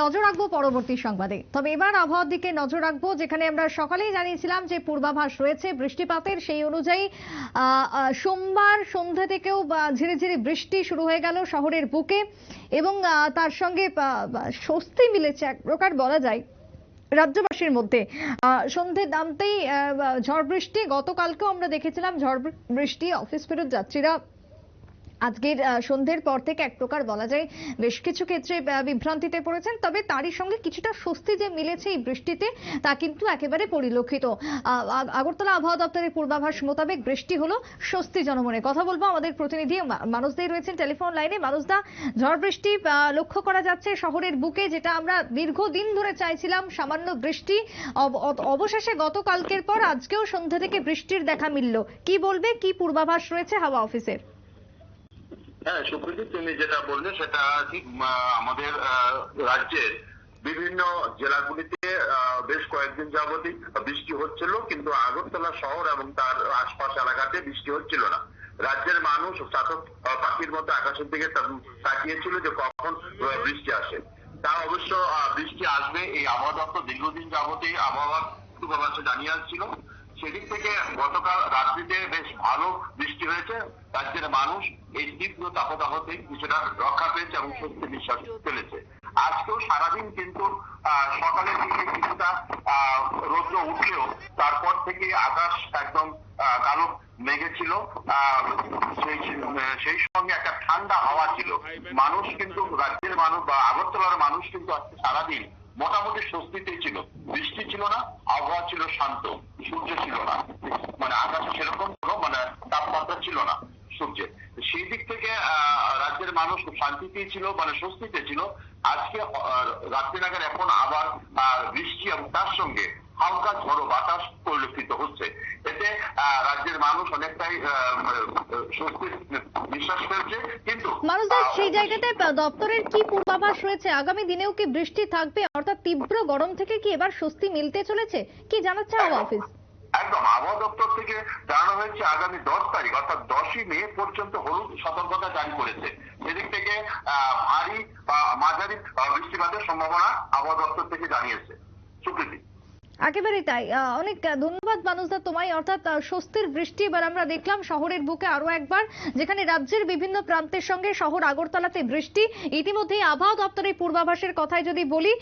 নজর রাখব পরবর্তী সংবাদে। তবে এবার আবহাওয়ার দিকে নজর রাখব, যেখানে আমরা সকালেই জানিয়েছিলাম যে পূর্বাভাস রয়েছে বৃষ্টিপাতের। সেই অনুযায়ী সোমবার সন্ধ্যা থেকেও ঝিরে ঝিরে বৃষ্টি শুরু হয়ে গেল শহরের বুকে এবং তার সঙ্গে স্বস্তি মিলেছে এক প্রকার বলা যায় রাজ্যবাসীর মধ্যে। সন্ধে নামতেই ঝড় বৃষ্টি, গতকালকেও আমরা দেখেছিলাম ঝড় বৃষ্টি, অফিস ফেরত যাত্রীরা আজকের সন্ধ্যের পর থেকে এক প্রকার বলা যায় বেশ কিছু ক্ষেত্রে বিভ্রান্তিতে পড়েছেন। তবে তারই সঙ্গে কিছুটা স্বস্তি যে মিলেছে এই বৃষ্টিতে, তা কিন্তু একেবারে পরিলক্ষিত। আগরতলা আবহাওয়া দপ্তরের পূর্বাভাস মোতাবেক বৃষ্টি হলো স্বস্তি জনমনে। কথা বলব আমাদের প্রতিনিধি মা- মানুষদাই রয়েছেন টেলিফোন লাইনে। মানুষদা ঝড় বৃষ্টি লক্ষ্য করা যাচ্ছে শহরের বুকে, যেটা আমরা দীর্ঘদিন ধরে চাইছিলাম, সামান্য বৃষ্টি। অবশেষে গতকালকের পর আজকেও সন্ধ্যা থেকে বৃষ্টির দেখা মিলল। কি বলবে, কি পূর্বাভাস রয়েছে হাওয়া অফিসের? হ্যাঁ সুপ্রীতি তুমি যেটা বললে সেটা ঠিক আমাদের রাজ্যের বিভিন্ন জেলাগুলিতে বেশ কয়েকদিন যাবতই বৃষ্টি হচ্ছিল, কিন্তু আগরতলা শহর এবং তার আশপাশ এলাকাতে বৃষ্টি হচ্ছিল না। রাজ্যের মানুষ চাতক পাখির মতো আকাশের দিকে তাকিয়েছিল যে কখন বৃষ্টি আসে। তা অবশ্য বৃষ্টি আসবে এই আবহাওয়া দপ্তর দীর্ঘদিন যাবতই আবহাওয়া পূর্বাভাসে জানিয়ে আসছিল। সেদিক থেকে গতকাল রাত্রিতে বেশ ভালো বৃষ্টি হয়েছে। রাজ্যের মানুষ এই তীব্র তাপদাহ থেকে কিছুটা রক্ষা পেয়েছে এবং স্বস্তি নিঃশ্বাস ফেলেছে। আজকেও সারাদিন কিন্তু সকালের দিকে কিছুটা রৌদ্র উঠলেও তারপর থেকে আকাশ একদম কালো মেঘে ছিল। সেই সঙ্গে একটা ঠান্ডা হাওয়া ছিল। মানুষ কিন্তু, রাজ্যের মানুষ বা আগরতলার মানুষ কিন্তু আজকে সারাদিন মোটামুটি স্বস্তিতেই ছিল। বৃষ্টি ছিল না আবহাওয়া ছিল শান্ত সূর্য ছিল না। মানে আকাশে সেরকম কোনো মানে তাপমাত্রা ছিল না সূর্যের। সেই দিক থেকে রাজ্যের মানুষ খুব শান্তিতেই ছিল মানে স্বস্তিতে ছিল। আজকে রাত্রি নাগাদ এখন আবার বৃষ্টি এবং তার সঙ্গে হালকা ঝড়ো বাতাস পরিলক্ষিত হচ্ছে। এতে রাজ্যের মানুষ অনেকটাই আহ, স্বস্তির নিঃশ্বাস ফেলছে কিন্তু মানুষদের সেই জায়গাতে দপ্তরের কি পূর্বাভাস রয়েছে? আগামী দিনেও কি বৃষ্টি থাকবে? অর্থাৎ তীব্র গরম থেকে কি এবার স্বস্তি মিলতে চলেছে? কি জানাচ্ছে হাওয়া অফিস? একদম আবহাওয়া দপ্তর থেকে জানানো হয়েছে আগামী দশ তারিখ অর্থাৎ দশই মে পর্যন্ত হলুদ সতর্কতা জারি করেছে। সেদিক থেকে আহ, ভারী বা মাঝারি বৃষ্টিপাতের সম্ভাবনা আবহাওয়া দপ্তর থেকে জানিয়েছে। সুপ্রীতি। একেবারে তাই। অনেক ধন্যবাদ মানুষদা তোমায়। অর্থাৎ স্বস্তির বৃষ্টি এবার আমরা দেখলাম শহরের বুকে আরও একবার, যেখানে রাজ্যের বিভিন্ন প্রান্তের সঙ্গে শহর আগরতলাতে বৃষ্টি। ইতিমধ্যেই আবহাওয়া দপ্তরের পূর্বাভাসের কথায় যদি বলি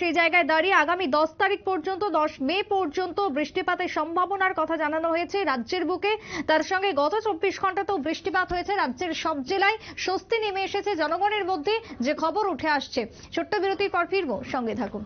সেই জায়গায় দাঁড়িয়ে আগামী দশ তারিখ পর্যন্ত, দশ মে পর্যন্ত বৃষ্টিপাতের সম্ভাবনার কথা জানানো হয়েছে রাজ্যের বুকে। তার সঙ্গে গত চব্বিশ ঘন্টাতেও বৃষ্টিপাত হয়েছে রাজ্যের সব জেলায়। স্বস্তি নেমে এসেছে জনগণের মধ্যে, যে খবর উঠে আসছে। ছোট্ট বিরতির পর ফিরবো। সঙ্গে থাকুন।